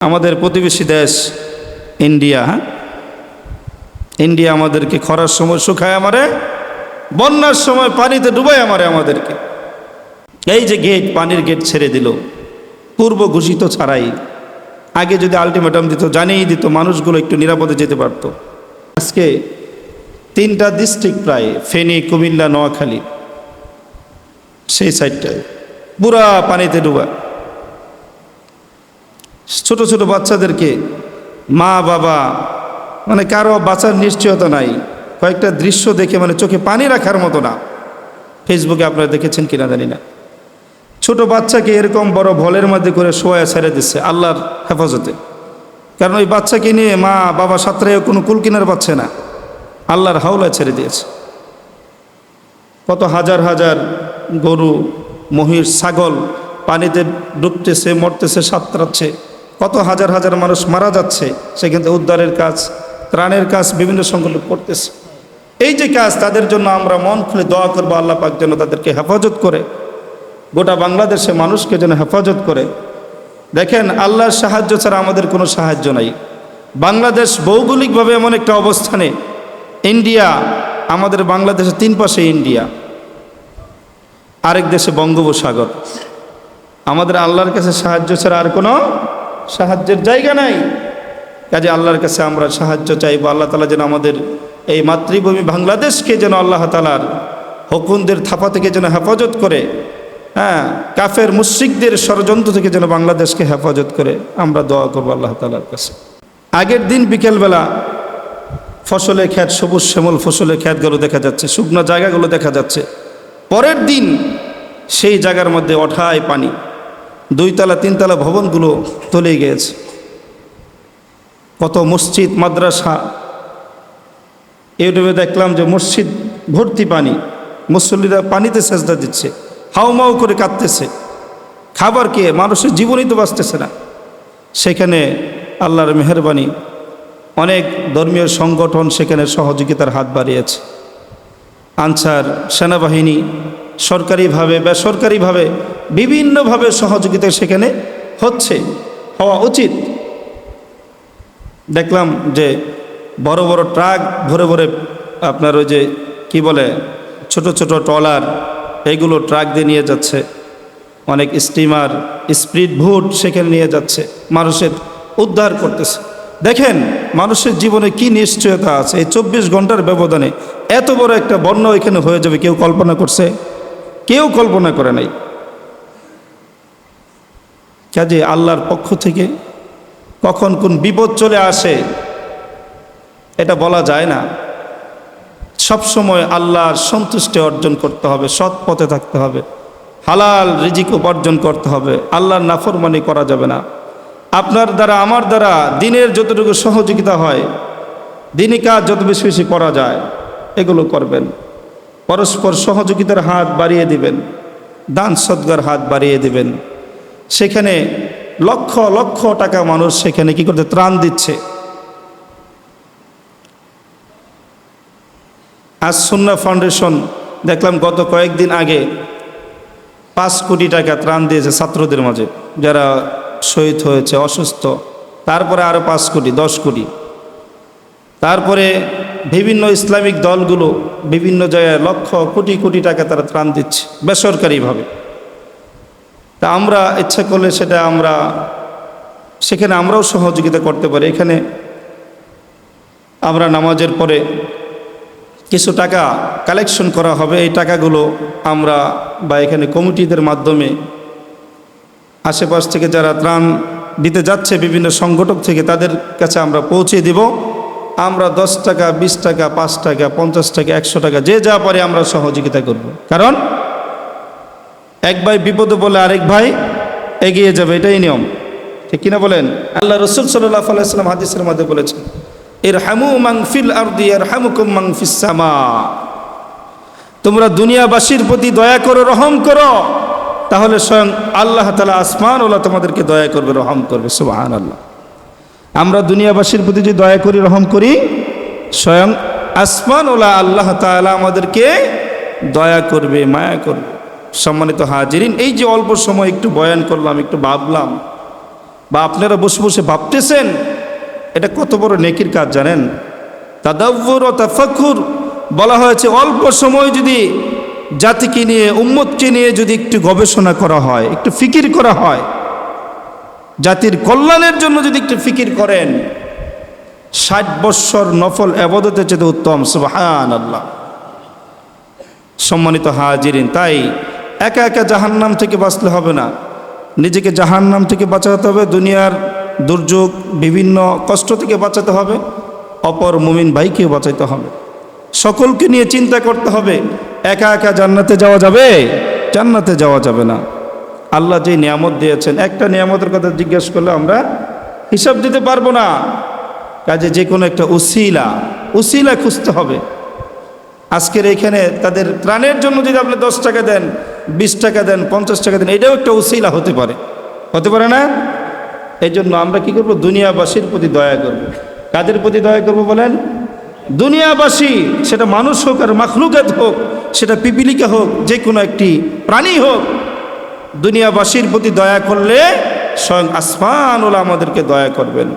আমাদের প্রতিবেশী দেশ ইন্ডিয়া হ্যাঁ? ইন্ডিয়া আমাদেরকে খরার সময় শুকায় আমারে, বন্যার সময় পানিতে ডুবায় আমারে আমাদেরকে। এই যে গেট পানির গেট ছেড়ে দিল, পূর্ব ঘোষিত ছাড়াই। আগে যদি আলটিমেটাম দিত, জানিয়ে দিত, মানুষগুলো একটু নিরাপদে যেতে পারতো। আজকে তিনটা ডিস্ট্রিক্ট প্রায়, ফেনী, কুমিল্লা, নোয়াখালী, সেই সাইডটায় পুরা পানিতে ডুবা। ছোট ছোট বাচ্চাদেরকে মা, বাবা মানে কারও বাঁচার নিশ্চয়তা নাই। কয়েকটা দৃশ্য দেখে মানে চোখে পানি রাখার মতো না। ফেসবুকে আপনারা দেখেছেন কিনা জানি না। ছোট বাচ্চাকে এরকম বড় ভলের মধ্যে করে শোয়া ছেড়ে দিচ্ছে আল্লাহর হেফাজতে। কারণ ওই বাচ্চাকে নিয়ে মা, বাবা সাঁতরে কোনো কুল কিনার পাচ্ছে না। আল্লাহর হাওলায় ছেড়ে দিয়েছে। কত হাজার হাজার গরু, মহিষ, ছাগল পানিতে ডুবতেছে, মরতেছে, সাঁতরাচ্ছে। কত হাজার হাজার মানুষ মারা যাচ্ছে সেখান থেকে উদ্ধারের কাজ, ত্রাণের কাজ বিভিন্ন সংগঠন করতেছে। এই যে কাজ, তাদের জন্য আমরা মন খুলে দোয়া করব আল্লাহ পাক যেন তাদেরকে হেফাজত করে। গোটা বাংলাদেশে মানুষকে যেন হেফাজত করে। দেখেন, আল্লাহর সাহায্য ছাড়া আমাদের কোনো সাহায্য নাই। বাংলাদেশ ভৌগোলিকভাবে এমন একটা অবস্থানে। ইন্ডিয়া, আমাদের বাংলাদেশের তিন পাশে ইন্ডিয়া। আরেক দেশে বঙ্গোপসাগর। আমাদের আল্লাহর কাছে সাহায্য ছাড়া আর কোনো সাহায্যের জায়গা নাই। কাজে আল্লাহর কাছে আমরা সাহায্য চাইব। আল্লাহ তালা যেন আমাদের এই মাতৃভূমি বাংলাদেশকে যেন আল্লাহ তালার হকুনদের থাপা থেকে যেন হেফাজত করে হ্যাঁ কাফের মুশ্রিকদের ষড়যন্ত্র থেকে যেন বাংলাদেশকে হেফাজত করে, আমরা দোয়া করব আল্লাহ তালার কাছে। আগের দিন বিকেলবেলা ফসলের খ্যাত সবুজ শ্যামল ফসলের খ্যাতগুলো দেখা যাচ্ছে, শুকনো জায়গাগুলো দেখা যাচ্ছে। পরের দিন সেই জায়গার মধ্যে অঠায় পানি। দুইতলা, তিনতলা ভবনগুলো তলে গিয়েছে। কত মসজিদ, মাদ্রাসা। ইউটিউবে দেখলাম যে মসজিদ ভর্তি পানি। মুসল্লিরা পানিতে সেজদা দিচ্ছে, হাউমাউ করে কাঁদতেছে। খাবার কে? মানুষের জীবনই তো বাঁচতেছে না। সেখানে আল্লাহর মেহরবানি, অনেক ধর্মীয় সংগঠন সেখানে সহযোগিতার হাত বাড়িয়েছে। আনসার সেনাবাহিনী সরকারিভাবে, বেসরকারিভাবে বিভিন্নভাবে সহযোগিতা সেখানে হচ্ছে, হওয়া উচিত। দেখলাম যে বড় বড় ট্রাক ভরে ভরে আপনার ওই যে কি বলে, ছোট ছোট ট্রলার এইগুলো ট্রাক দিয়ে নিয়ে যাচ্ছে। অনেক স্টিমার স্পিড ভোট সেখানে নিয়ে যাচ্ছে। মানুষের উদ্ধার করতেছে। দেখেন মানুষের জীবনে কি নিশ্চয়তা আছে? এই চব্বিশ ঘণ্টার ব্যবধানে এত বড় একটা বন্য এখানে হয়ে যাবে, কেউ কল্পনা করছে? কেউ কল্পনা করে নাই। কাজে আল্লাহর পক্ষ থেকে কখন কোন বিপদ চলে আসে, এটা বলা যায় না। সবসময় আল্লাহর সন্তুষ্টি অর্জন করতে হবে, সৎ পথে থাকতে হবে। হালাল রিজিক উপার্জন করতে হবে, আল্লাহর নাফরমানি করা যাবে না। আপনার দ্বারা, আমার দ্বারা দিনের যতটুকু সহযোগিতা হয়, দিনই কাজ যত বেশি বেশি করা যায়, এগুলো করবেন। পরস্পর সহযোগিতার হাত বাড়িয়ে দিবেন, দান সদ্গার হাত বাড়িয়ে দিবেন। সেখানে লক্ষ লক্ষ টাকা মানুষ সেখানে কি করতে ত্রাণ দিচ্ছে। আজ সুন্না ফাউন্ডেশন দেখলাম গত কয়েকদিন আগে পাঁচ কোটি টাকা ত্রাণ দিয়েছে ছাত্রদের মাঝে, যারা শহীদ হয়েছে, অসুস্থ। তারপরে আরও পাঁচ কোটি, দশ কোটি। তারপরে বিভিন্ন ইসলামিক দলগুলো বিভিন্ন জায়গায় লক্ষ কোটি কোটি টাকা তারা ত্রাণ দিচ্ছে, বেসরকারিভাবে। তা আমরা ইচ্ছা করলে সেটা আমরা, সেখানে আমরাও সহযোগিতা করতে পারি। এখানে আমরা নামাজের পরে কিছু টাকা কালেকশন করা হবে। এই টাকাগুলো আমরা বা এখানে কমিটিদের মাধ্যমে আশেপাশ থেকে যারা ত্রাণ দিতে যাচ্ছে বিভিন্ন সংগঠক থেকে তাদের কাছে আমরা পৌঁছে দিব। আমরা দশ টাকা, বিশ টাকা, পাঁচ টাকা, পঞ্চাশ টাকা, একশো টাকা, যে যা পারে আমরা সহযোগিতা করব। কারণ এক ভাই বিপদে বলে আরেক ভাই এগিয়ে যাবে, এটাই নিয়ম। ঠিক কিনা বলেন? আল্লাহ রসুল সাল্লাহ আলাইসাল্লাম হাদিসের মধ্যে বলেছেন এর হামু মাংফিল আরদি আর হামুকুম মাংফিসামা তোমরা দুনিয়াবাসীর প্রতি দয়া করো, রহম করো, তাহলে স্বয়ং আল্লাহ তালা আসমান ওলা তোমাদেরকে দয়া করবে, রহম করবে সুবাহান আল্লাহ আমরা দুনিয়াবাসীর প্রতি যদি দয়া করি, রহম করি, স্বয়ং আসমান ওলা আল্লাহ তালা আমাদেরকে দয়া করবে, মায়া করবে। সম্মানিত হাজিরিন, এই যে অল্প সময় একটু বয়ান করলাম, একটু ভাবলাম, বা আপনারা বসে বসে ভাবতেছেন, এটা কত বড় নেকির কাজ জানেন? তাদাব্বুর ও তাফাক্কুর বলা হয়েছে, অল্প সময় যদি জাতিকে নিয়ে, উম্মতকে নিয়ে যদি একটু গবেষণা করা হয়, একটু ফিকির করা হয় জাতির কল্যাণের জন্য যদি একটু ফিকির করেন, ষাট বৎসর নফল আবাদতের চেয়ে উত্তম সুবাহান আল্লাহ সম্মানিত হাজিরিন, তাই একা একা জাহান্নাম থেকে বাঁচলে হবে না। নিজেকে জাহান্নাম থেকে বাঁচাতে হবে, দুনিয়ার দুর্যোগ, বিভিন্ন কষ্ট থেকে বাঁচাতে হবে, অপর মুমিন ভাইকে বাঁচাইতে হবে। সকলকে নিয়ে চিন্তা করতে হবে, একা একা জান্নাতে যাওয়া যাবে, জান্নাতে যাওয়া যাবে না। আল্লাহ যে নিয়ামত দিয়েছেন, একটা নিয়ামতের কথা জিজ্ঞেস করলে আমরা হিসাব দিতে পারব না। কাজে যে কোনো একটা উসিলা উসিলা খুঁজতে হবে। আজকের এখানে তাদের ত্রাণের জন্য যদি আপনি দশ টাকা দেন, বিশ টাকা দেন, পঞ্চাশ টাকা দেন, এটাও একটা উসিলা হতে পারে। হতে পারে না? এই জন্য আমরা কি করব? দুনিয়াবাসীর প্রতি দয়া করব। কাদের প্রতি দয়া করব বলেন? দুনিয়াবাসী, সেটা মানুষ হোক আর মাখলুকাত হোক, সেটা পিপিলিকা হোক যে কোনো একটি প্রাণী হোক দুনিয়াবাসীর প্রতি দয়া করলে স্বয়ং আসমানুল আমাদেরকে দয়া করবেন।